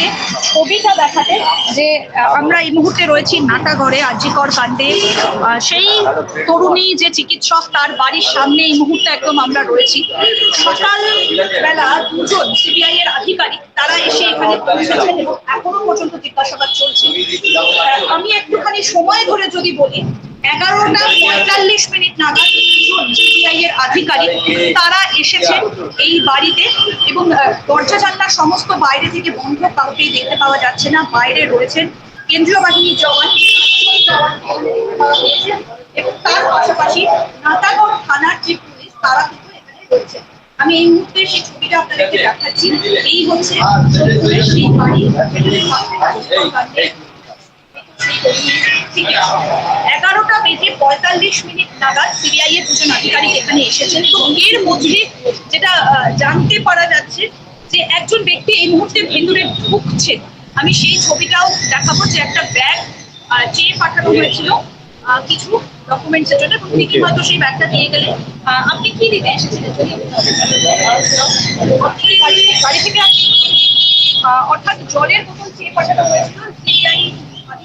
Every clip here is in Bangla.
মুহূর্তে ছবিটা দেখাতে যে আমরা এই মুহূর্তে রয়েছি নাটাগড়ে, আজিকর কাণ্ডে। সেই তরুণী যে চিকিৎসক, তার বাড়ির সামনে এই মুহূর্তে একদম আমরা রয়েছি। সকাল বেলা দুজন সিবিআই এর আধিকারিক, তারা এসে এখানে পৌঁছেছেন এবং এখনও পর্যন্ত জিজ্ঞাসাবাদ চলছে। আমি একটুখানি সময় ধরে যদি বলি এগারোটা পঁয়তাল্লিশ মিনিট নাগাদ এর আধিকারিক তারা এসেছেন এই বাড়িতে এবং দরজা জানলা সমস্ত বাইরে থেকে বন্ধ, কাউকেই দেখতে পাওয়া যাচ্ছে না। বাইরে রয়েছেন কেন্দ্রীয় বাহিনীর জওয়ান এবং তার পাশাপাশি নাটাগড় থানার যে পুলিশ, তারা কিন্তু এখানে রয়েছে আমি এই মুহূর্তে সেই ছবিটা আপনাদেরকে দেখাচ্ছি। এই হচ্ছে সেই বাড়ি এগারোটা বেজে পঁয়তাল্লিশ মিনিট নাগাদ সিবিআই এর দুজন আধিকারিক এখানে এসেছেন তো এর মধ্যে যেটা জানতে পারা যাচ্ছে যে একজন ব্যক্তি এই মুহূর্তে ভেতরে ঢুকছেন আমি সেই ছবিটাও দেখাবো যে একটা ব্যাগ চেয়ে পাঠানো হয়েছিল কিছু ডকুমেন্টসের জন্য এবং তিনি হয়তো সেই ব্যাগটা দিয়ে গেলে। আপনি কি দিতে এসেছিলেন বাড়ি থেকে আপনি অর্থাৎ জলের বোতল চেয়ে পাঠানো হয়েছিল সিবিআই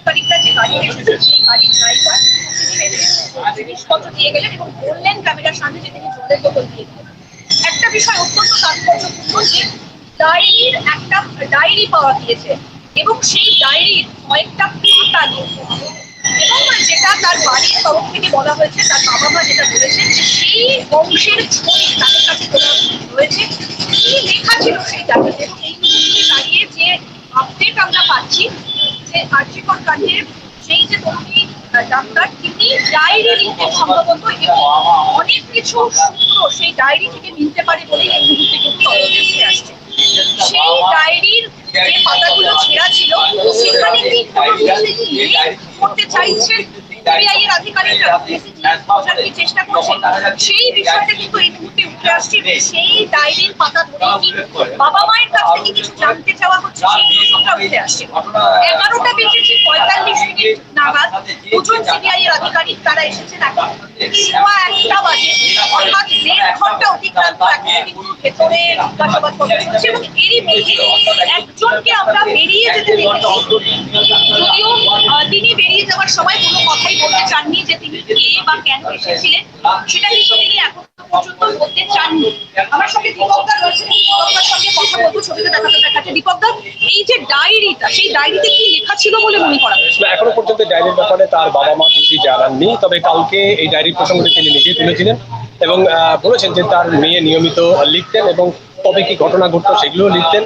আধিকারিকরা যে গাড়ি এসেছে, সেই গাড়ির ড্রাইভার জিনিসপত্র দিয়ে গেলেন এবং বললেন, ক্যামেরার সামনে যে তিনি জলের বোতল দিয়ে গেলেন। একটা বিষয় অত্যন্ত তাৎপর্যপূর্ণ যে ডায়েরির একটা, ডায়েরি পাওয়া গিয়েছে এবং সেই ডায়েরির কয়েকটা পাতা এবং যেটা তার বাড়ির তরফ থেকে বলা হয়েছে, তার বাবা মা যেটা বলেছেন যে সেই অংশের ছবি তাদের কাছে রয়েছে। কি লেখা ছিল সেই ডায়েরিতে এই মুহূর্তে দাঁড়িয়ে যে আপডেট আমরা পাচ্ছি যে আর্যিকর কাণ্ডের সেই যে আহ, ডাক্তার তিনি ডায়েরি লিখতে সম্ভবত এবং অনেক কিছু সূত্র সেই ডায়েরি থেকে মিলতে পারে বলেই এই মুহূর্তে কিন্তু তদন্তে উঠে আসছে। সেই ডায়েরির যে পাতাগুলো ছেঁড়া ছিল সেখানে কি করতে চাইছেন সিবিআই এর আধিকারিকরা বোঝার কি চেষ্টা করছেন? সেই বিষয়টা কিন্তু এই মুহূর্তে উঠে আসছে সেই ডায়েরির পাতা ধরে কি বাবা মায়ের কাছ থেকে কিছু জানতে চাওয়া হচ্ছে সেই প্রশ্নটা উঠে আসছে। এগারোটা বেজেছে পঁয়তাল্লিশ মিনিট নাগাদ। দুজন সিবিআই এর আধিকারিক তারা এসেছেন এখন। সোয়া একটা বাজে অর্থাৎ দেড় ঘণ্টা অতিক্রান্ত এখন কিন্তু ভেতরে জিজ্ঞাসাবাদ করা চলছে এবং এরই মধ্যে একজনকে আমরা বেরিয়ে যেতে দেখেছি। যদিও তিনি বেরিয়ে যাওয়ার সময় কোনো কথাই বলতে চাননি যে তিনি কে বা কেন এসেছিলেন, সেটা কিন্তু তিনি এখন পর্যন্ত বলতে চাননি। আমার সঙ্গে দীপকদার সঙ্গে কথা বলব ছবিতে দেখাতে এই যে ডায়েরিটা, সেই ডায়েরিতে কি লেখা ছিল বলে মনে করা এখনও পর্যন্ত ডায়েরির ব্যাপারে তার বাবা মা কিছুই জানাননি তবে কালকে এই ডায়েরির প্রসঙ্গে তিনি নিজেই তুলেছিলেন এবং বলেছেন যে তার মেয়ে নিয়মিত লিখতেন এবং কবে কি ঘটনা ঘটতো সেগুলোও লিখতেন।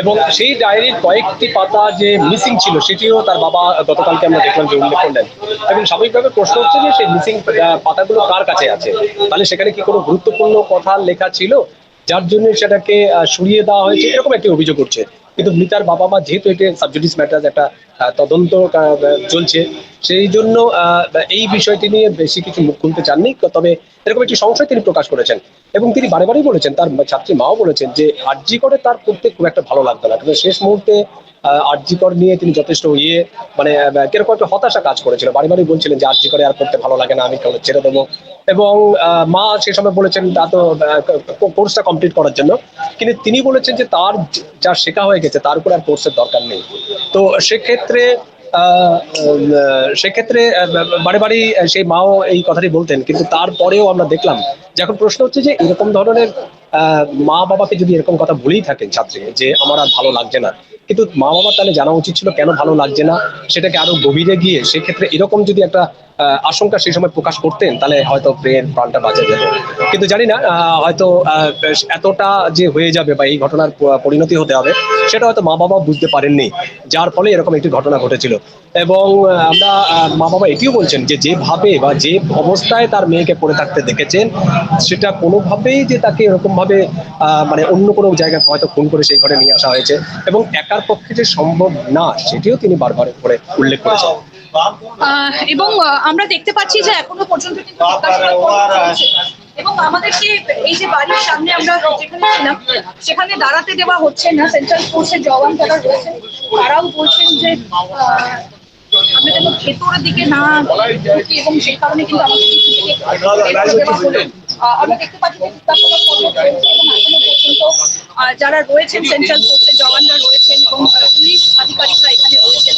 এবং সেই ডায়েরির কয়েকটি পাতা যে মিসিং ছিল, সেটিও তার বাবা গতকালকে আমরা দেখলাম যে উল্লেখ করলেন। এবং স্বাভাবিকভাবে প্রশ্ন হচ্ছে যে সেই মিসিং পাতাগুলো কার কাছে আছে? তাহলে সেখানে কি কোনো গুরুত্বপূর্ণ কথা লেখা ছিল, যার জন্য সেটাকে সরিয়ে দেওয়া হয়েছে? এরকম একটি অভিযোগ করছে কিন্তু মৃতার বাবা মা, যেহেতু এটা সাবজুডিস ম্যাটার একটা তদন্ত চলছে, সেই জন্য এই বিষয়টি নিয়ে বেশি কিছু মুখ খুলতে চাননি। তবে এরকম একটি সংশয় তিনি প্রকাশ করেছেন। এবং তিনি বারে বারেই বলেছেন, তার ছাত্রী মাও বলেছেন যে আরজি করে তার পড়তে খুব একটা ভালো লাগতো না। কিন্তু শেষ মুহূর্তে আরজিকর নিয়ে তিনি যথেষ্ট ইয়ে মানে কীরকম একটা হতাশা কাজ করেছিল। বাড়ি বাড়ি বলছিলেন যে আরজি করে আর পড়তে ভালো লাগে না, আমি ছেড়ে দেবো। এবং মা সে সময় বলেছেন, তা তো কোর্সটা কমপ্লিট করার জন্য। কিন্তু তিনি বলেছেন যে তার যা শেখা হয়ে গেছে, তার উপর আর কোর্সের দরকার নেই। তো সেক্ষেত্রে সেক্ষেত্রে বারে বাড়ি সেই মাও এই কথাটি বলতেন, কিন্তু তারপরেও আমরা দেখলাম যে এখন প্রশ্ন হচ্ছে যে এরকম ধরনের মা বাবাকে যদি এরকম কথা বলেই থাকেন ছাত্রী, যে আমার আর ভালো লাগছে না, কিন্তু মা বাবার তাহলে জানা উচিত ছিল কেন ভালো লাগছে না, সেটাকে আরও গভীরে গিয়ে সেক্ষেত্রে এরকম যদি একটা আশঙ্কা সেই সময় প্রকাশ করতেন, তাহলে হয়তো প্রেয়ের প্রাণটা বাঁচা যেত। কিন্তু জানি না হয়তো এতটা যে হয়ে যাবে বা এই ঘটনার পরিণতি হতে হবে, সেটা হয়তো মা বাবা বুঝতে পারেননি, যার ফলে এরকম একটি ঘটনা ঘটেছিল। এবং আমরা মা বাবা এটিও বলছেন যে যেভাবে বা যে অবস্থায় তার মেয়েকে পড়ে থাকতে দেখেছেন, সেটা কোনোভাবেই যে তাকে এরকম ভাবে আহ, মানে অন্য কোনো জায়গায় হয়তো খুন করে সেই ঘরে নিয়ে আসা হয়েছে। এবং একার পক্ষে যে সম্ভব না সেটিও তিনি বারবার করে উল্লেখ করেছেন। এবং আমরা দেখতে পাচ্ছি যে এখনও পর্যন্ত। এবং আমাদেরকে এই যে বাড়ির সামনে আমরা যেখানে ছিলাম সেখানে দাঁড়াতে দেওয়া হচ্ছে না। সেন্ট্রাল ফোর্সের জওয়ান যারা রয়েছেন তারাও বলছেন যে আমরা যেন ভেতরের দিকে না এবং সেই কারণে কিন্তু আমাদের আমরা দেখতে পাচ্ছি যে যারা রয়েছেন সেন্ট্রাল ফোর্সের জওয়ানরা রয়েছেন এবং পুলিশ আধিকারিকরা এখানে রয়েছেন।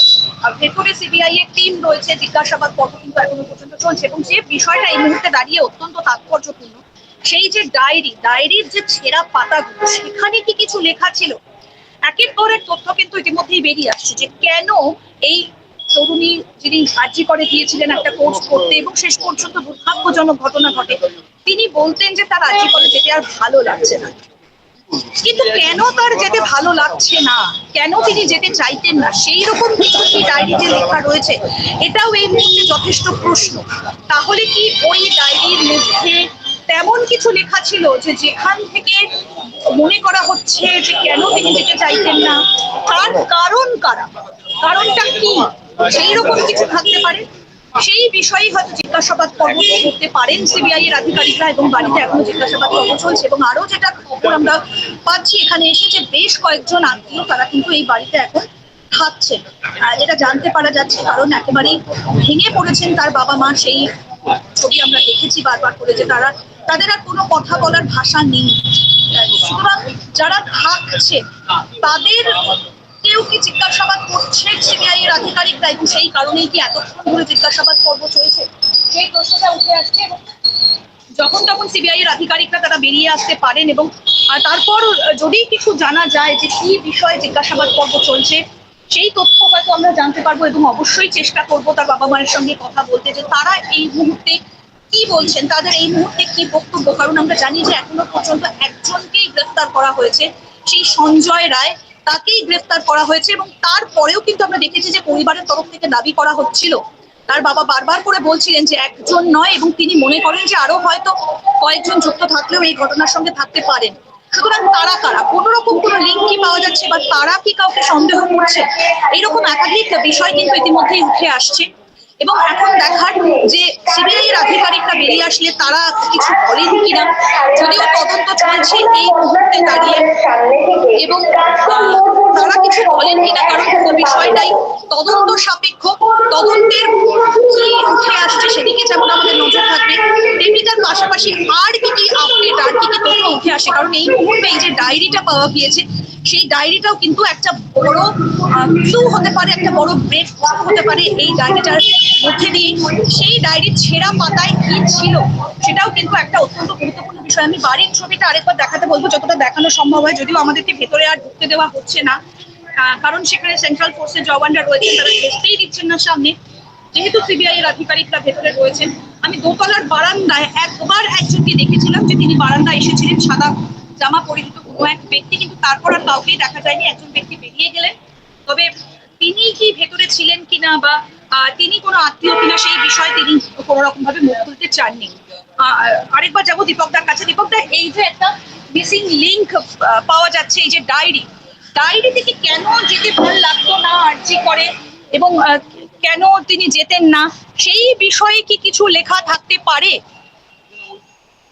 ভেতরে সিবিআই এর টিম রয়েছে, জিজ্ঞাসাবাদ পর্ব কিন্তু এখনও পর্যন্ত চলছে এবং যে বিষয়টা এই মুহূর্তে দাঁড়িয়ে অত্যন্ত তাৎপর্যপূর্ণ, সেই যে ডায়েরি, ডায়েরির যে ছেঁড়া পাতাগুলো, সেখানে কি কিছু লেখা ছিল? একের পর তথ্য কিন্তু ইতিমধ্যেই বেরিয়ে আসছে যে কেন এই তরুণী যিনি আর্জি করে দিয়েছিলেন একটা কোর্স করতে এবং শেষ পর্যন্ত দুর্ভাগ্যজনক ঘটনা ঘটে, তিনি বলতেন যে তার আর্জি করে যেতে আর ভালো লাগছে না। কিন্তু কেন তার যেতে ভালো লাগছে না? কেন তিনি যেতে চাইতেন না? সেই রকম কিছু কি ডায়েরিতে লেখা রয়েছে? এটাও এই মুহূর্তে যথেষ্ট প্রশ্ন। তাহলে কি ওই ডায়েরির মধ্যে তেমন কিছু লেখা ছিল যে যেখান থেকে মনে করা হচ্ছে যে কেন তিনি যেতে চাইতেন না? তার কারণ কারা? কারণটা কি? সেই রকম কিছু থাকতে পারে? সেই বিষয়ে হয়তো জিজ্ঞাসাবাদ পর্ব করতে পারেন সিবিআই এর আধিকারিকরা এবং বাড়িতে এখনও জিজ্ঞাসাবাদ পর্ব চলছে এবং আরও যেটা খবর আমরা পাচ্ছি, এখানে এসে যে বেশ কয়েকজন আত্মীয়, তারা কিন্তু এই বাড়িতে এখন আর যেটা জানতে পারা যাচ্ছে, কারণ একেবারেই ভেঙে পড়েছেন তার বাবা মা, সেই ছবি আমরা দেখেছি বারবার করে যে তারা, তাদের আর কোনো কথা বলার ভাষা নেই। সুতরাং যারা থাকছে তাদের কেউ কি জিজ্ঞাসাবাদ করছে সিবিআই এর আধিকারিকরা এবং সেই কারণেই কি এতক্ষণ ধরে জিজ্ঞাসাবাদ পর্ব চলছে? সেই প্রশ্নটা উঠে আসছে যখন তখন সিবিআই এর আধিকারিকরা তারা বেরিয়ে আসতে পারেন এবং তারপর যদি কিছু জানা যায় যে কি বিষয়ে জিজ্ঞাসাবাদ পর্ব চলছে, সেই তথ্য হয়তো আমরা জানতে পারব এবং অবশ্যই চেষ্টা করব তার বাবা মায়ের সঙ্গে কথা বলতে যে তারা এই মুহূর্তে কি বলছেন, তাদের এই মুহূর্তে কি বক্তব্য? কারণ আমরা জানি যে এখনও পর্যন্ত একজনকেই গ্রেফতার করা হয়েছে, সেই সঞ্জয় রায়। তাকেই গ্রেফতার করা হয়েছে এবং তারপরেও কিন্তু আমরা দেখেছি যে পরিবারের তরফ থেকে দাবি করা হচ্ছিল। তার বাবা বারবার করে বলছিলেন যে একজন নয় এবং তিনি মনে করেন যে আরও হয়তো কয়েকজন যুক্ত থাকলেও এই ঘটনার সঙ্গে থাকতে পারেন। সুতরাং তারা কারা? কোন রকম কোন লিঙ্ক কি পাওয়া যাচ্ছে বা তারা কি কাউকে সন্দেহ করছে? এরকম একাধিক বিষয় কিন্তু ইতিমধ্যেই উঠে আসছে। এবং এখন দেখার যে সিবিআই আধিকারিকরা বেরিয়ে আসলে তারা কিছু বলেন কিনা, যদিও তদন্ত চলছে এই মুহূর্তে দাঁড়িয়ে। এবং তারা কিছু বলেন কিনা, কারণ পুরো বিষয়টাই তদন্ত সাপেক্ষ। তদন্তের কি উঠে আসছে সেদিকে যেমন আমাদের নজর থাকবে তেমনি তার পাশাপাশি আর কি কি আপডেট আর কি কি তথ্য উঠে আসে। কারণ এই মুহূর্তে এই যে ডায়েরিটা পাওয়া গিয়েছে, সেই ডায়েরিটাও কিন্তু একটা বড় ক্লু হতে পারে, একটা বড় ব্রেক হতে পারে এই ডায়েরিটার মধ্যে দিয়ে সেই ডায়েরির ছেঁড়া পাতায় কি ছিল সেটাও কিন্তু একটা অত্যন্ত গুরুত্বপূর্ণ বিষয়। আমি বাড়ির ছবিটা আরেকবার দেখাতে বলব, যতটা দেখানো সম্ভব হয়। যদিও আমাদেরকে ভেতরে আর ঢুকতে দেওয়া হচ্ছে না কারণ সেখানে সেন্ট্রাল ফোর্সের জওয়ানরা রয়েছেন, তারা ঘেসতেই দিচ্ছেন না সামনে। যেহেতু সিবিআই এর আধিকারিকরা ভেতরে রয়েছেন, আমি দোতলার বারান্দায় একবার একজনকে দেখেছিলাম যে তিনি বারান্দায় এসেছিলেন সাদা জামা পরিহিত কোনো এক ব্যক্তি, কিন্তু তারপর আর কাউকেই দেখা যায়নি। একজন ব্যক্তি বেরিয়ে গেলেন। তবে তিনি কি ভেতরে ছিলেন কিনা বা তিনি কোনো আত্মীয় কিনা সেই বিষয়ে তিনি কোনো রকম ভাবে মুখ খুলতে চাননি। আরেকবার যাব দীপক দীপকদার কাছে। দীপকদা এই যে একটা মিসিং লিঙ্ক পাওয়া যাচ্ছে, এই যে ডায়েরি ডায়েরি থেকে কেন যেতে ভালো লাগতো না, আর্জি করে? এবং কেন তিনি যেতেন না? সেই বিষয়ে কি কিছু লেখা থাকতে পারে?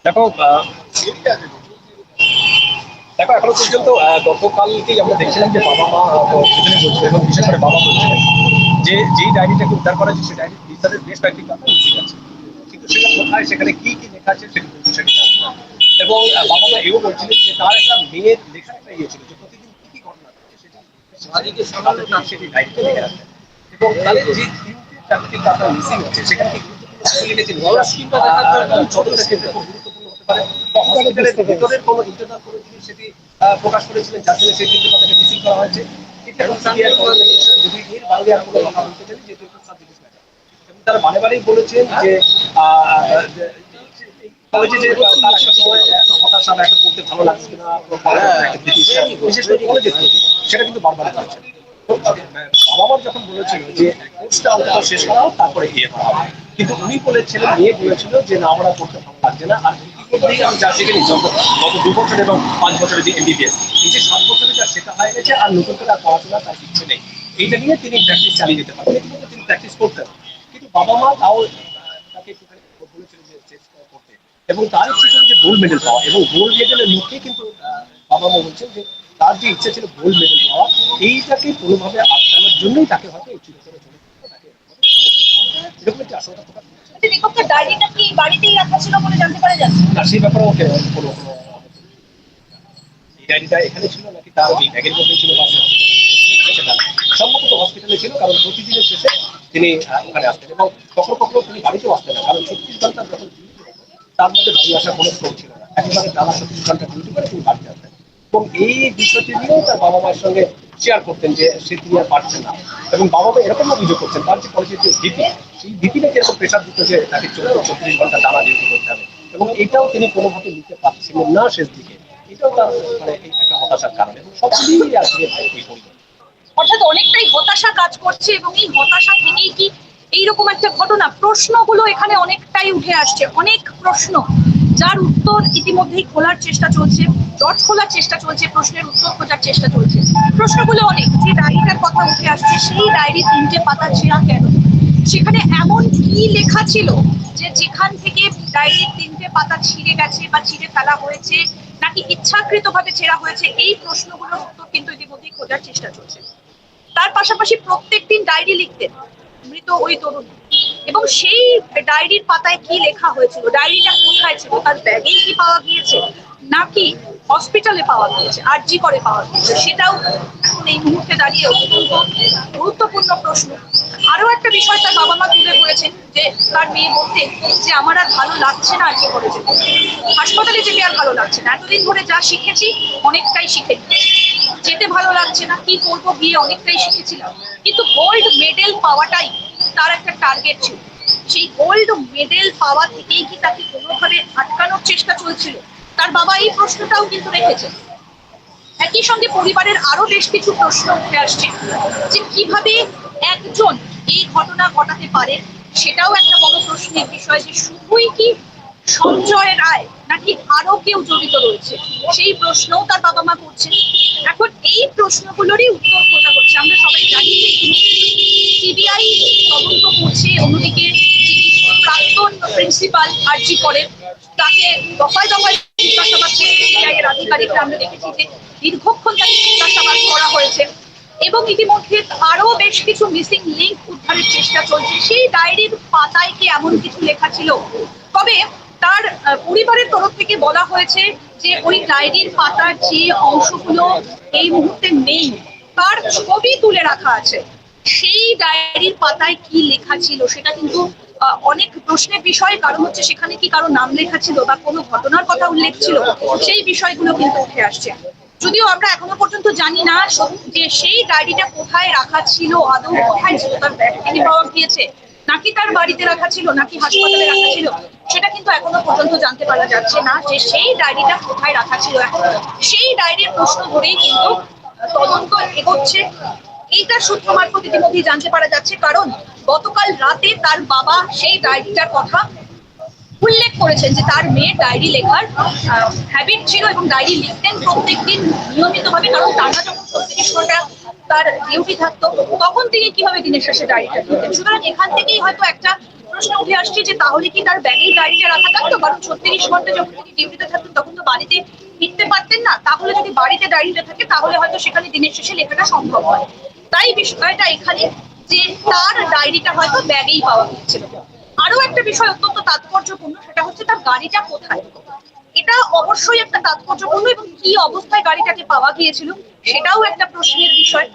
দেখো দেখো এখনও পর্যন্ত গতকালকেই আমরা দেখছিলাম যে বাবা মা দুজনে বলছিলেন এবং বিশেষ করে বাবা বলছিলেন যে যেই ডায়েরিটাকে উদ্ধার করা হয়েছে সেই ডায়েরি ভিতরের বেশ কয়েকটি কথা ঠিক আছে কিন্তু সেটা কোথায় সেখানে কি কি লেখা আছে সেটা সেটা। এবং বাবা মা এও বলছিলেন যে তার একটা মেয়ের লেখা একটা ইয়ে ছিল যে প্রতিদিন কি কি ঘটনা ঘটছে সেটা সারাদিকে সামনে তার সেটি ডায়েরিতে লিখে রাখতেন এবং তাদের যে তিনটে চারটি কথা মিসিং আছে সেখানে কি গুরুত্বপূর্ণ কিছু লিখেছেন আহ, যতটা ক্ষেত্রে গুরুত্বপূর্ণ হসপিটালের ভিতরের কোনো ইন্টারনাল কোনো জিনিস সেটি প্রকাশ করেছিলেন যার জন্য সেই তিনটে কথাকে মিসিং করা হয়েছে। এটা এখন CBI তদন্তের বিষয়। যদি এর বাইরে আর কোনো কথা বলতে চাই যেহেতু এটা সাবজেক্ট ম্যাটার তারা বারে বারেই বলেছেন যে আহ, যে- তার একটা সময় একটা হতাশা বা একটা করতে ভালো লাগছে না বিশেষ- বিশেষ করে কলেজে সেটা কিন্তু বারবার বলছে বাবা মার যখন বলেছিল যে কোর্সটা অন্তত শেষ তারপরে বিয়ে করা কিন্তু উনি বলেছিলেন মেয়ে বলেছিল যে না আমরা করতে ভালো লাগছে না আর এবং পাঁচ বছরের সাত যা হয়ে গেছে আর নতুন করে আর পড়াশোনা তার কিছু নেই। নিয়ে তিনি প্র্যাকটিস চালিয়ে যেতে তিনি প্র্যাকটিস কিন্তু বাবা মা তাও তাকে এবং তার ইচ্ছে ছিল যে গোল্ড মেডেল পাওয়া। এবং গোল্ড মেডেলের মুখে কিন্তু বাবা মা বলছেন যে তার যে ইচ্ছা ছিল গোল্ড মেডেল পাওয়া, এইটাকে কোনোভাবে আটকানোর জন্যই তাকে হয়তো এই করে চলে তাকে এরকম একটি আশঙ্কা প্রকাশ আচ্ছা, ডায়েরিটা কি বাড়িতেই রাখা ছিল বলে জানতে পারা যাচ্ছে? আর সেই ব্যাপারে ওকে কোনো ডায়েরিটা এখানে ছিল নাকি তার ওই ব্যাগের মধ্যে ছিল বা সে hospital এ ছিল, সেটা না। সম্ভবত হসপিটালে ছিল কারণ প্রতিদিনের শেষে তিনি ওখানে আসতেন এবং কখনো কখনো তিনি বাড়িতেও আসতেন না কারণ ছত্রিশ ঘণ্টা যখন তার মধ্যে বাড়ি আসার কোনো স্কোপ ছিল না। একেবারে টানা ছত্রিশ ঘণ্টা ডিউটি করে তিনি বাড়িতে আসতেন। এবং এই বিষয়টি নিয়েও তার বাবা মায়ের সঙ্গে শেয়ার করতেন যে সে তিনি আর পারছেন না। এবং বাবা মা এরকম অভিযোগ করছেন, তার যে কলেজের যে ভীতি। সেই ভীতিটা কীরকম প্রেশার দিত যে তাকে চলে ছত্রিশ ঘণ্টা টানা ডিউটি করতে হবে। এবং এটাও তিনি কোনোভাবে নিতে পারছিলেন না শেষ দিকে। এটাও তার মানে একটা হতাশার কারণ। এবং সব মিলিয়ে আসলে এই পরিবার অর্থাৎ অনেকটাই হতাশা কাজ করছে এবং এই হতাশা থেকেই কি এইরকম একটা ঘটনা? প্রশ্নগুলো এখানে অনেকটাই উঠে আসছে। অনেক প্রশ্ন। যার উত্তর ইতিমধ্যেই খোলার চেষ্টা চলছে, জট খোলার চেষ্টা চলছে, প্রশ্নের উত্তর খোঁজার চেষ্টা চলছে। প্রশ্নগুলো অনেক, যে ডায়েরিটার কথা উঠে আসছে, সেই ডায়েরি তিনটে পাতা ছেঁড়া কেন? সেখানে এমন কি লেখা ছিল যে যেখান থেকে ডায়েরির তিনটে পাতা ছিঁড়ে গেছে বা ছিঁড়ে ফেলা হয়েছে, নাকি ইচ্ছাকৃতভাবে ছেঁড়া হয়েছে? এই প্রশ্নগুলোর উত্তর কিন্তু ইতিমধ্যেই খোঁজার চেষ্টা চলছে। তার পাশাপাশি প্রত্যেকদিন ডায়েরি লিখতেন মৃত ওই তরুণ। এবং সেই ডায়েরির পাতায় কি লেখা হয়েছিল? ডায়েরিটা কোথায় ছিল? তার ব্যাগেই কি পাওয়া গিয়েছে? নাকি হসপিটালে পাওয়া গিয়েছে আর জি করে পাওয়া গিয়েছে। সেটাও এখন এই মুহূর্তে দাঁড়িয়ে অত্যন্ত গুরুত্বপূর্ণ প্রশ্ন। আরও একটা বিষয় তার বাবা মা তুলে ধরেছেন যে, তার মেয়ে বলতে যে, আমার আর ভালো লাগছে না আর কি করে যেতে হাসপাতালে যেতে আর ভালো লাগছে না। এতদিন ধরে যা শিখেছি, অনেকটাই শিখে যেতে ভালো লাগছে না, কি করব গিয়ে অনেকটাই শিখেছিলাম। কিন্তু গোল্ড মেডেল পাওয়াটাই তার একটা টার্গেট ছিল। সেই গোল্ড মেডেল পাওয়া থেকেই কি তাকে কোনোভাবে আটকানোর চেষ্টা চলছিল? তার বাবা এই প্রশ্নটাও কিন্তু রেখেছেন একই সঙ্গে পরিবারের আরও বেশ কিছু প্রশ্ন উঠে আসছে যে কীভাবে একজন এই ঘটনা ঘটাতে পারে? সেটাও একটা বড় প্রশ্নের বিষয় যে শুধুই কি সঞ্জয় রায় নাকি আরও কেউ জড়িত রয়েছে? সেই প্রশ্নও তার বাবা মা করছেন। এখন এই প্রশ্নগুলোরই উত্তর খোঁজা হচ্ছে। আমরা সবাই জানি যে সিবিআই তদন্ত করছে, অন্যদিকে প্রাক্তন প্রিন্সিপাল আর্জি করেন। তাকে দফায় দফায় জিজ্ঞাসাবাদ সিবিআই এর আধিকারিকরা আমরা দেখেছি যে দীর্ঘক্ষণ তাকে জিজ্ঞাসাবাদ করা হয়েছে এবং ইতিমধ্যে আরও বেশ কিছু মিসিং লিঙ্ক উদ্ধারের চেষ্টা চলছে। সেই ডায়েরির পাতায় কি এমন কিছু লেখা ছিল? তবে তার পরিবারের তরফ থেকে বলা হয়েছে যে ওই ডায়েরির পাতার যে অংশগুলো এই মুহূর্তে নেই, তার ছবি তুলে রাখা আছে। সেই ডায়েরির পাতায় কি লেখা ছিল সেটা কিন্তু অনেক প্রশ্নের বিষয়। কারণ হচ্ছে সেখানে কি কারও নাম লেখা ছিল বা কোনো ঘটনার কথা উল্লেখ ছিল, সেই বিষয়গুলো কিন্তু উঠে আসছে। যদিও আমরা এখনও পর্যন্ত জানি না যে সেই ডায়েরিটা কোথায় রাখা ছিল, আদৌ কোথায় ছিল, তার ব্যাগ থেকে পাওয়া গিয়েছে নাকি তার বাড়িতে রাখা ছিল, নাকি হাসপাতালে রাখা ছিল, সেটা কিন্তু এখনও পর্যন্ত জানতে পারা যাচ্ছে না যে সেই ডায়েরিটা কোথায় রাখা ছিল। এখন সেই ডায়েরির প্রশ্ন ধরেই কিন্তু তদন্ত এগোচ্ছে। এইটা সূত্র মারফত ইতিমধ্যেই জানতে পারা যাচ্ছে, কারণ গতকাল রাতে তার বাবা সেই ডায়েরিটার কথা উল্লেখ করেছেন যে তার মেয়ে ডায়েরি লেখার হ্যাবিট ছিল এবং ডায়েরি লিখতেন প্রত্যেকদিন নিয়মিতভাবে, কারণ টানা যখন ছত্রিশ ঘণ্টা তার ডিউটি থাকতো, তখন তিনি কীভাবে দিনের শেষে ডায়েরিটা লিখতেন? সুতরাং এখান থেকেই হয়তো একটা প্রশ্ন উঠে আসছে যে তাহলে কি তার ব্যাগেই ডায়েরিটা রাখা থাকতো? কারণ ছত্রিশ ঘণ্টা যখন তিনি ডিউটিতে থাকতেন, তখন তো বাড়িতে ফিরতে পারতেন না। তাহলে যদি বাড়িতে ডায়েরিটা থাকে, তাহলে হয়তো সেখানে দিনের শেষে লেখাটা সম্ভব হয়। তাই বিষয়টা এখানে যে তার ডায়েরিটা হয়তো ব্যাগেই পাওয়া গিয়েছিল। আরও একটা বিষয় অত্যন্ত তাৎপর্যপূর্ণ, সেটা হচ্ছে তার গাড়িটা কোথায়? এটা অবশ্যই একটা তাৎপর্যপূর্ণ এবং কি অবস্থায় গাড়িটাকে পাওয়া গিয়েছিল সেটাও একটা প্রশ্নের বিষয়।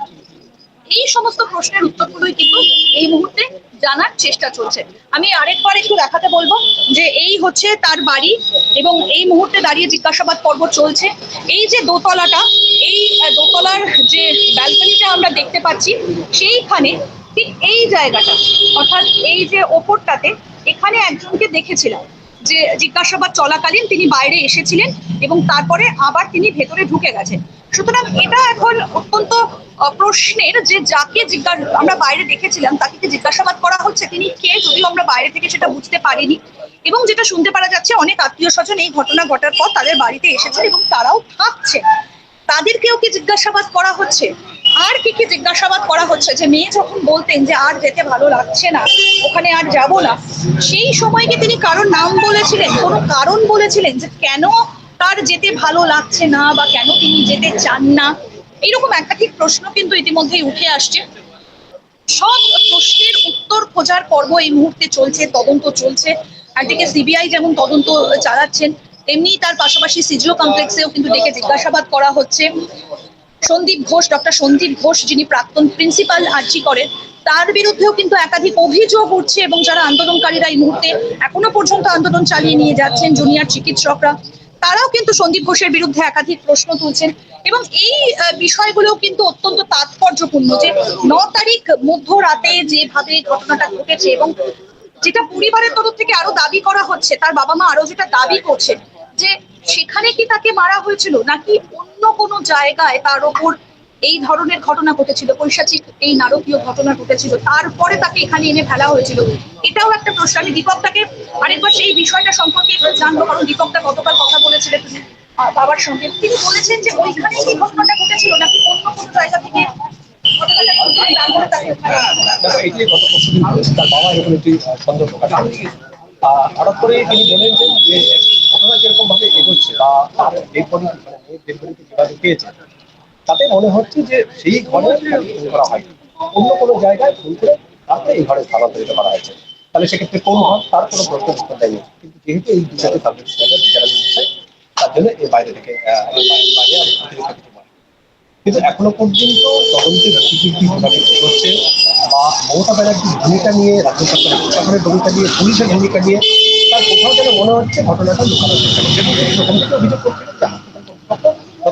এই সমস্ত প্রশ্নের উত্তরগুলোই কিন্তু এই মুহূর্তে জানার চেষ্টা চলছে। আমি আরেকবার একটু দেখাতে বলব যে এই হচ্ছে তার বাড়ি এবং এই মুহূর্তে দাঁড়িয়ে জিজ্ঞাসাবাদ পর্ব চলছে। এই যে দোতলাটা, এই দোতলার ব্যালকনিটা আমরা দেখতে পাচ্ছি, সেইখানে ঠিক এই জায়গাটা, অর্থাৎ এই যে ওপরটাতে, এখানে একজনকে দেখেছিলাম যে জিজ্ঞাসাবাদ চলাকালীন তিনি বাইরে এসেছিলেন এবং তারপরে আবার তিনি ভেতরে ঢুকে গেছেন। সুতরাং এটা এখন অত্যন্ত প্রশ্নের যে যাকে জিজ্ঞাসা, আমরা বাইরে দেখেছিলাম, তাকে কি জিজ্ঞাসাবাদ করা হচ্ছে? তিনি কে যদিও আমরা বাইরে থেকে সেটা বুঝতে পারিনি। এবং যেটা শুনতে পারা যাচ্ছে, অনেক আত্মীয় স্বজন এই ঘটনা ঘটার পর তাদের বাড়িতে এসেছেন এবং তারাও থাকছে তাদেরকেও কি জিজ্ঞাসাবাদ করা হচ্ছে? আর কি কি জিজ্ঞাসাবাদ করা হচ্ছে? যে মেয়ে যখন বলতেন যে আর যেতে ভালো লাগছে না, ওখানে আর যাব না, সেই সময় কি তিনি কারোর নাম বলেছিলেন? কোনো কারণ বলেছিলেন যে কেন তার যেতে ভালো লাগছে না বা কেন তিনি যেতে চান না? এরকম একাধিক প্রশ্ন কিন্তু ইতিমধ্যেই উঠে আসছে। সব প্রশ্নের উত্তর খোঁজার পর্ব এই মুহূর্তে চলছে, তদন্ত চলছে। একদিকে সিবিআই যেমন তদন্ত চালাচ্ছেন তেমনি তার পাশাপাশি সিজিও কমপ্লেক্সেও কিন্তু ডেকে জিজ্ঞাসাবাদ করা হচ্ছে। সন্দীপ ঘোষ, ডক্টর সন্দীপ ঘোষ যিনি প্রাক্তন প্রিন্সিপাল আর্জি করেন, তার বিরুদ্ধেও কিন্তু একাধিক অভিযোগ উঠছে এবং যারা আন্দোলনকারীরা এই মুহূর্তে এখনও পর্যন্ত আন্দোলন চালিয়ে নিয়ে যাচ্ছেন জুনিয়র চিকিৎসকরা, তারাও কিন্তু সন্দীপ ঘোষের বিরুদ্ধে একাধিক প্রশ্ন তুলছেন এবং এই বিষয়গুলো কিন্তু অত্যন্ত তাৎপর্যপূর্ণ যে ন তারিখ মধ্যরাতে যেভাবে ঘটনাটা ঘটেছে এবং যেটা পরিবারের তরফ থেকে আরও দাবি করা হচ্ছে, তার বাবা মা আরও যেটা দাবি করছেন যে সেখানে কি তাকে মারা হয়েছিল নাকি অন্য কোনো জায়গায় তার ওপর এই ধরনের ঘটনা ঘটেছিল? পৈশাচিক এই নারকীয় ঘটনা ঘটেছিল, তারপরে তাকে এখানে এনে ফেলা হয়েছিল। এটাও একটা প্রশ্ন। আমি দীপকটাকে আরেকবার সেই বিষয়টা সম্পর্কে জানব, কারণ দীপকটা গতকাল কথা বলেছিলেন বাবার সঙ্গে। তিনি বলেছেন যে ওইখানে কি ঘটনাটা ঘটেছিল নাকি অন্য কোনো জায়গা থেকে তারপরে তাকে তার বাবা এরকম একটি সন্দেহ প্রকাশ হঠাৎ করে তিনি বলেন যে ঘটনা যেরকম ভাবে এগোচ্ছে বা তার মানে পেয়েছে, তাতে মনে হচ্ছে যে সেই ঘরে তাকে করা হয় অন্য কোনো জায়গায় খুন করে তারপরে এই ঘরে স্থানান্তরিত করা হয়েছে। তাহলে সেক্ষেত্রে কোন ঘর? তার কোনো প্রশ্ন উত্তর দেয়নি। কিন্তু যেহেতু এই দুটাতে তাদের বিচারা তার জন্য এই বাইরে থেকে বাইরে। কিন্তু এখনও পর্যন্ত তদন্তের গতিবিধি বা মমতা ব্যানার্জির ভূমিকা নিয়ে রাজ্য সরকারের প্রশাসনের ভূমিকা নিয়ে, পুলিশের ভূমিকা নিয়ে, তার কোথাও যেন মনে হচ্ছে ঘটনাটা লুকানোর চেষ্টা করছে প্রথম থেকে অভিযোগ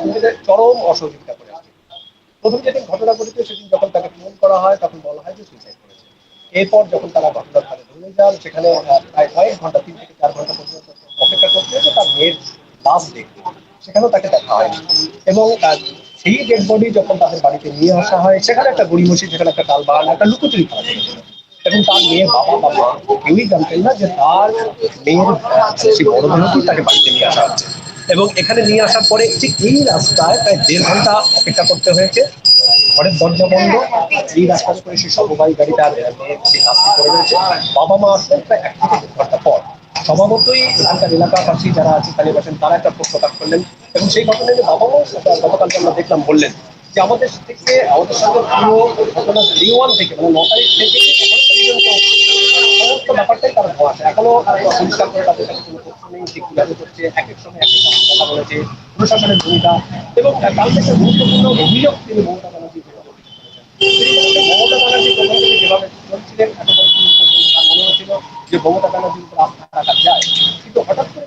যে থেকে চরম অসহযোগিতা করে আসছে। প্রথম যেদিন ঘটনা ঘটেছে, সেদিন যখন তাকে ফোন করা হয়, তখন বলা হয় যে সুইসাইড করেছে। এরপর যখন তারা ঘটনার স্থানে ধরে যান, সেখানে প্রায় কয়েক ঘণ্টা, তিন থেকে চার ঘণ্টা পর্যন্ত অপেক্ষা করতে হয়েছে তার মেয়ের লাশ দেখতে সেখানেও তাকে দেখা হয়নি। এবং সেই ডেড বডি যখন তাদের বাড়িতে নিয়ে আসা হয়, সেখানে একটা গড়িমসি সেখানে একটা ডাল বাগান একটা লুকোচুরি চলেছিল এবং তার মেয়ে বাবা বা মা কেউই জানতেন না যে তার মেয়ের সেই বড় দেহটি তাকে বাড়িতে নিয়ে আসা হচ্ছে। এবং এখানে নিয়ে আসার পরে ঠিক এই রাস্তায় প্রায় দেড় ঘণ্টা অপেক্ষা করতে হয়েছে। ঘরের দরজা বন্ধ। এই রাস্তার করে সে সর্ববাহী গাড়ি তার মেয়ের সেই রাস্তা করে রয়েছে, বাবা মা আসবেন প্রায় এক থেকে দেড় ঘণ্টা পর। স্বভাবতই এখানকার এলাকাবাসী যারা আছে স্থানীয় বাসেন, তারা একটা প্রশ্ন প্রকাশ করলেন। এবং সেই ঘটনায় বাবা মাও গতকালকে আমরা দেখলাম, বললেন যে আমাদের থেকে, আমাদের সঙ্গে পুরো ঘটনা ডে ওয়ান থেকে মানে ন তারিখ থেকে এখনও সমস্ত ব্যাপারটাই তারা ধোয়াছে এখনও তারা পরিষ্কার করে তাদের কাছে কোনো তথ্য নেই যে করছে এক এক সময় এক এক কথা বলেছে প্রশাসনের ভূমিকা, এবং কাল থেকে গুরুত্বপূর্ণ অভিযোগ তিনি মমতা ব্যানার্জি মমতা ব্যানার্জি থেকে যেভাবে চলছিলেন এতক্ষণ পর্যন্ত তার মনে হচ্ছিল যে মমতা ব্যানার্জির উপর আস্থা রাখা যায় কিন্তু হঠাৎ করে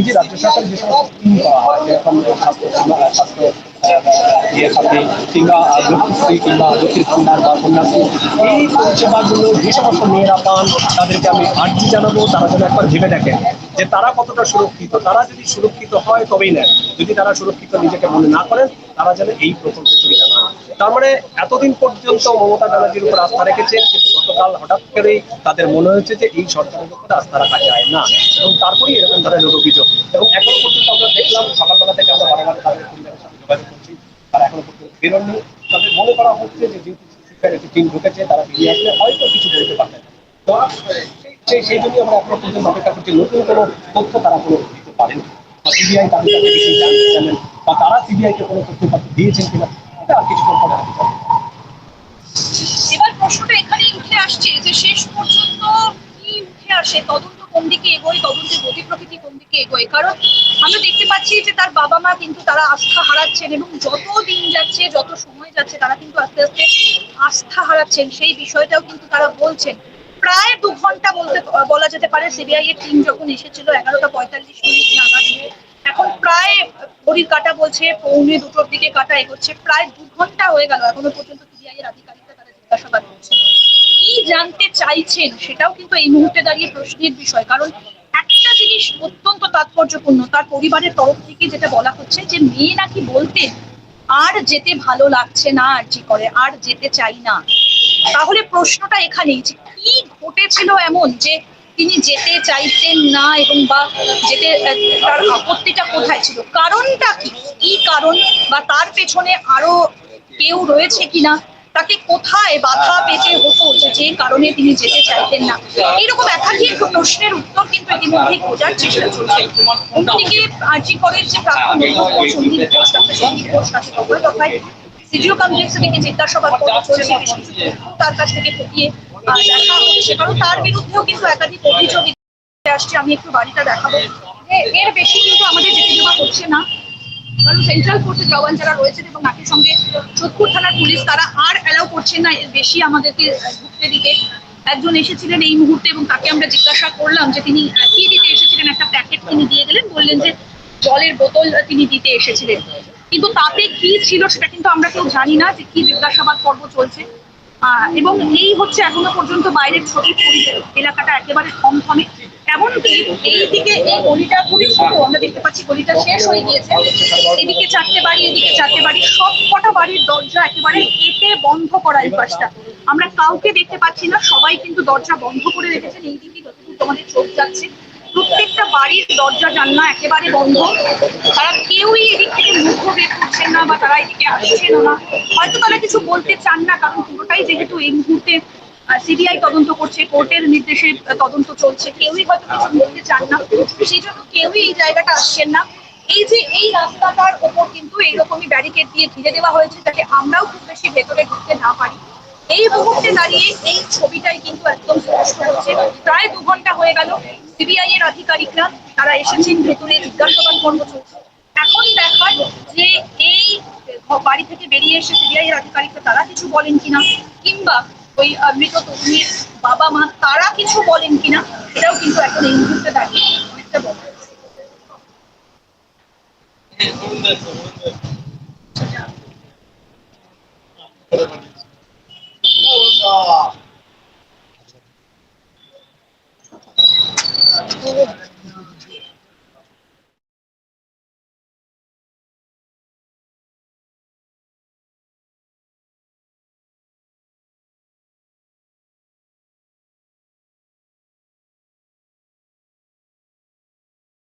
এই যে রাজ্য সরকার যে ইয়ে কিংবা লক্ষ্মীশ্রী ভান্ডার বা কন্যাশ্রী, এই যে সমস্ত মেয়েরা পান, তাদেরকে আমি আর্জি জানাব, তারা যেন একবার ভেবে দেখেন। যে তারা কতটা সুরক্ষিত, তারা যদি সুরক্ষিত হয় তবেই নেয়। যদি তারা সুরক্ষিত নিজেকে মনে না করেন, তারা যেন এই প্রকল্পে সুবিধা না তার মানে এতদিন পর্যন্ত মমতা ব্যানার্জির উপর আস্থা রেখেছেন, কিন্তু গতকাল হঠাৎ করেই তাদের মনে হয়েছে যে এই সরকারের উপরে আস্থা রাখা যায় না। এবং তারপরেই এরকম ধরনের অভিযোগ। এবং এখনও পর্যন্ত আমরা দেখলাম, সকালবেলা থেকে আমরা বারে বারে তাদের পরিবারের সাথে যোগাযোগ করছি, তারা এখনও পর্যন্ত বেরোননি। তবে মনে করা হচ্ছে যে যেহেতু শিক্ষার একটি টিম ঢুকেছে, তারা বেরিয়ে আসলে হয়তো কিছু বলতে পারবেন তো সেই আমরা অপেক্ষা করছি। নতুন কোনো তথ্য তারা কোনো দিতে পারেন সিবিআই তাদের কাছে কিছু বা তারা কোনো দিয়েছেন কিনা, এটা আর। এবার প্রশ্নটা উঠে আসছে যে শেষ পর্যন্ত কি উঠে আসে? তদন্ত কোন দিকে এগোয়? তদন্তের গতি প্রকৃতি কোন দিকে এগোয়? কারণ আমরা দেখতে পাচ্ছি যে তার বাবা মা কিন্তু তারা আস্থা হারাচ্ছেন এবং যত দিন যাচ্ছে, যত সময় যাচ্ছে, তারা কিন্তু আস্তে আস্তে আস্থা হারাচ্ছেন। সেই বিষয়টাও কিন্তু তারা বলছেন। প্রায় দু ঘণ্টা বলতে, বলা যেতে পারে সিবিআই এর টিম যখন এসেছিল, এগারোটা পঁয়তাল্লিশ মিনিট নাগাদ এখন প্রায় ঘড়ির কাটা বলছে, পৌনে দুটোর দিকে কাটা এগোচ্ছে। প্রায় দু ঘণ্টা হয়ে গেল, এখনও পর্যন্ত সিবিআই এর আধিকারিকরা তারা জিজ্ঞাসাবাদ করছে। কি জানতে চাইছেন? সেটাও কিন্তু এই মুহূর্তে দাঁড়িয়ে প্রশ্নের বিষয়, কারণ একটা জিনিস অত্যন্ত তাৎপর্যপূর্ণ, তার পরিবারের তরফ থেকে যেটা বলা হচ্ছে যে, মেয়ে নাকি বলতেন আর যেতে ভালো লাগছে না আর জি করে, আর যেতে চাই না। তাহলে প্রশ্নটা এখানেই কি ঘটেছিল এমন যে তিনি যেতে চাইতেন না এবং বা যেতে তার আপত্তিটা কোথায় ছিল? কারণটা কি? কি কারণ বা তার পেছনে আরও কেউ রয়েছে কিনা? তাকে কোথায় বাধা পেতে হতো যে কারণে তিনি যেতে চাইতেন না? এইরকম একাধিক প্রশ্নের উত্তর কিন্তু ইতিমধ্যেই খোঁজার চেষ্টা চলছে। অন্যদিকে আর্জি কলেজ যে প্রাক্তন সন্দীপ ঘোষ ডক্টর সন্দীপ ঘোষ তাকে দফায় দফায় সিজিও কমপ্লেক্স থেকে জিজ্ঞাসাবাদ করা চলছে। বেশ কিছু তথ্য তার কাছ থেকে খতিয়ে দেখা হচ্ছে কারণ তার বিরুদ্ধেও কিন্তু একাধিক অভিযোগ আসছে। আমি একটু বাড়িটা দেখাবো। এর বেশি কিন্তু আমাদের যেতে দেওয়া হচ্ছে না। কারণ সেন্ট্রাল জওয়ান যারা রয়েছেন এবং একই সঙ্গে যোধপুর থানার পুলিশ, তারা আর অ্যালাউ করছেন না। বেশি আমাদেরকে ঢুকতে দিতে। একজন এসেছিলেন এই মুহূর্তে এবং তাকে আমরা জিজ্ঞাসা করলাম যে তিনি কি দিতে এসেছিলেন? একটা প্যাকেট তিনি দিয়ে গেলেন। বললেন যে জলের বোতল তিনি দিতে এসেছিলেন। কিন্তু তাতে কি ছিল সেটা কিন্তু আমরা কেউ জানি না যে কি জিজ্ঞাসাবাদ পর্ব চলছে। এবং এই হচ্ছে এখনও পর্যন্ত বাইরের ছবি এলাকাটা একেবারে থমথমে। এমনকি এই দিকে এই গলিটা খুবই ছোট, আমরা দেখতে পাচ্ছি গলিটা শেষ হয়ে গিয়েছে। এদিকে চারটে বাড়ি, এদিকে চারটে বাড়ি, সব কটা বাড়ির দরজা একেবারে এটে বন্ধ করা এই পাশটা। আমরা কাউকে দেখতে পাচ্ছি না, সবাই কিন্তু দরজা বন্ধ করে রেখেছেন। এই দিকে যতদূর তোমাদের চোখ যাচ্ছে প্রত্যেকটা বাড়ির দরজা, জানলা একেবারে বন্ধ। তারা কেউই এদিক থেকে মুখ বের করছেন না বা তারা এদিকে আসছেন না। হয়তো তারা কিছু বলতে চান না, কারণ পুরোটাই যেহেতু এই মুহূর্তে সিবিআই তদন্ত করছে, কোর্টের নির্দেশে তদন্ত চলছে, কেউই হয়তো কিছু বলতে চান না। সেই জন্য কেউই এই জায়গাটা আসছেন না। এই যে এই রাস্তাটার ওপর কিন্তু এইরকমই ব্যারিকেড দিয়ে ঘিরে দেওয়া হয়েছে, যাতে আমরাও খুব বেশি ভেতরে ঢুকতে না পারি। এই মুহূর্তে দাঁড়িয়ে এই ছবিটাই কিন্তু একদম স্পষ্ট হচ্ছে। প্রায় দু ঘণ্টা হয়ে গেল সিবিআই এর আধিকারিকরা, তারা এসেছেন ভেতরে জিজ্ঞাসাবাদ কর্ম চলছে এখন দেখার যে এই বাড়ি থেকে বেরিয়ে এসে সিবিআই এর আধিকারিকরা, তারা কিছু বলেন কিনা? কিংবা ওই মৃত তরুণীর বাবা মা, তারা কিছু বলেন কিনা? এটাও কিন্তু এখন এই মুহূর্তে দাঁড়িয়ে অনেকটা বড় Thank you.